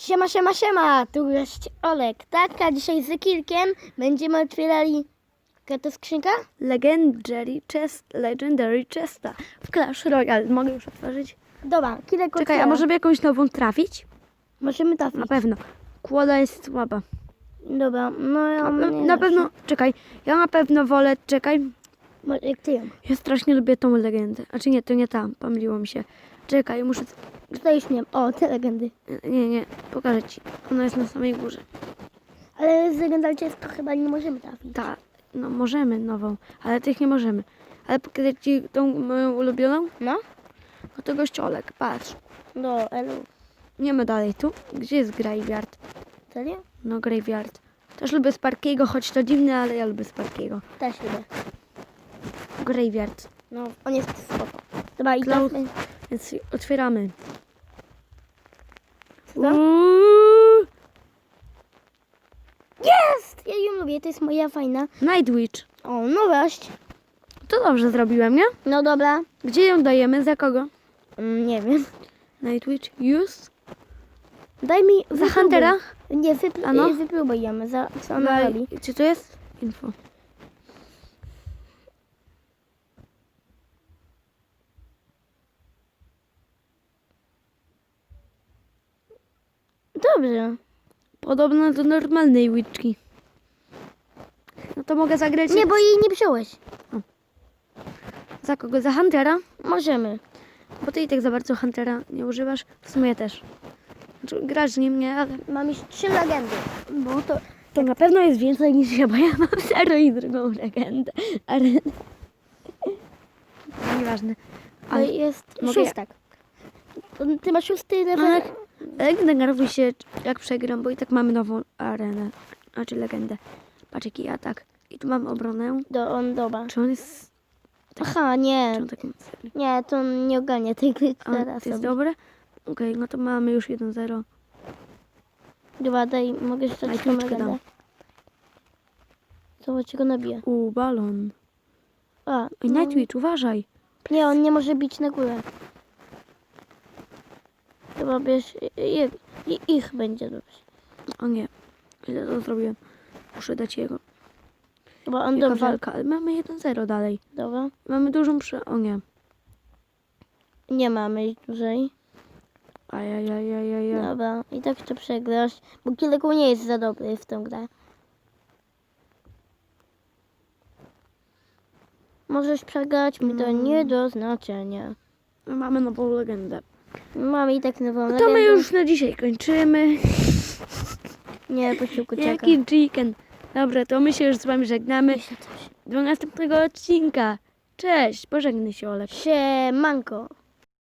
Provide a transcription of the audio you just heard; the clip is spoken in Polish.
Siema, siema, siema, tu jest Olek, tak? A dzisiaj z Kilkiem będziemy otwierali... Jaka to skrzynka? Legendary Chest, Legendary Chesta w Clash Royale. Mogę już otworzyć? Dobra, Kilek Czekaj, otwiera. a możemy jakąś nową trafić? Możemy trafić. Na pewno. Kłoda jest słaba. Dobra, no ja Na, na pewno, czekaj, ja na pewno wolę, czekaj, Jak ty ją. ja strasznie lubię tą legendę. Znaczy nie, to nie ta, pomyliło mi się. Czekaj, muszę, Tutaj już nie wiem. O, te legendy. nie, nie, pokażę ci. Ona jest na samej górze. Ale z legendalcie to chyba nie możemy trafić. Ta, no możemy nową, ale tych nie możemy. Ale pokażę ci tą moją ulubioną? No? No to gościolek, patrz. No, elu. Nie ma dalej tu. Gdzie jest Graveyard? Serio? No Graveyard. Też lubię Sparkiego, choć to dziwne, ale ja lubię Sparkiego. Też lubię. Graveyard. No, on jest spoko. Dobra, i Cloud. teraz... Więc otwieramy. Co? Uuu, Jest! Ja ją lubię, to jest moja fajna. Night Witch. O, nowość. To dobrze zrobiłem, nie? No dobra. Gdzie ją dajemy? Za kogo? Mm, nie wiem. Night Witch. Use? Daj mi... Za wypróbuj. Huntera? Nie, wypr- A no? wypróbuj ją, za, co ona robi. Czy to jest? Info. Dobrze. Podobno do normalnej Witchki. No to mogę zagrać. Nie, bo jej nie wziąłeś. Za kogo? Za Huntera? Możemy. Bo ty i tak za bardzo Huntera nie używasz. W sumie też. Znaczy, grasz nie? Ale Mam już trzy legendy. Bo to, to na pewno jest więcej niż ja, bo ja mam zero i drugą legendę. Ale... Nieważne. Ale jest mogę- szóstak. Ty masz szósty level. Ale nie denerwuj się, jak przegram, bo i tak mamy nową arenę. Znaczy legendę. Patrz jaki atak. I tu mamy obronę. Do, on dobra. Czy on jest... Aha, nie. Czy on tak? Nie, to on nie ogarnia tej gry A, teraz. to jest dobre? Okej, no to mamy już 1-0. Dobra, daj, mogę rzucać tą legendę. Zobacz, go nabije. U, balon. A, no. Nightwitch, uważaj. Nie, on nie może bić na górę. Chyba bierz i, i, ich będzie dobrze. O nie, źle to zrobiłem. Muszę dać jego. Chyba on Jaka dobrze. walka, ale mamy 1-0 dalej. Dobra. Mamy dużą prze... O nie. Nie mamy ich dłużej. Ajajajajaj. Dobra, i tak to przegrasz, bo Kileku nie jest za dobry w tą grę. Możesz przegrać, mi to Mm. nie do znaczenia. Mamy nową legendę. Mamy i tak nową No to my już na dzisiaj kończymy. Nie, posiłku czeka. Jaki chicken. Dobra, to my się już z wami żegnamy. Jeszcze coś. Do następnego odcinka. Cześć, pożegnaj się Olek. Siemanko.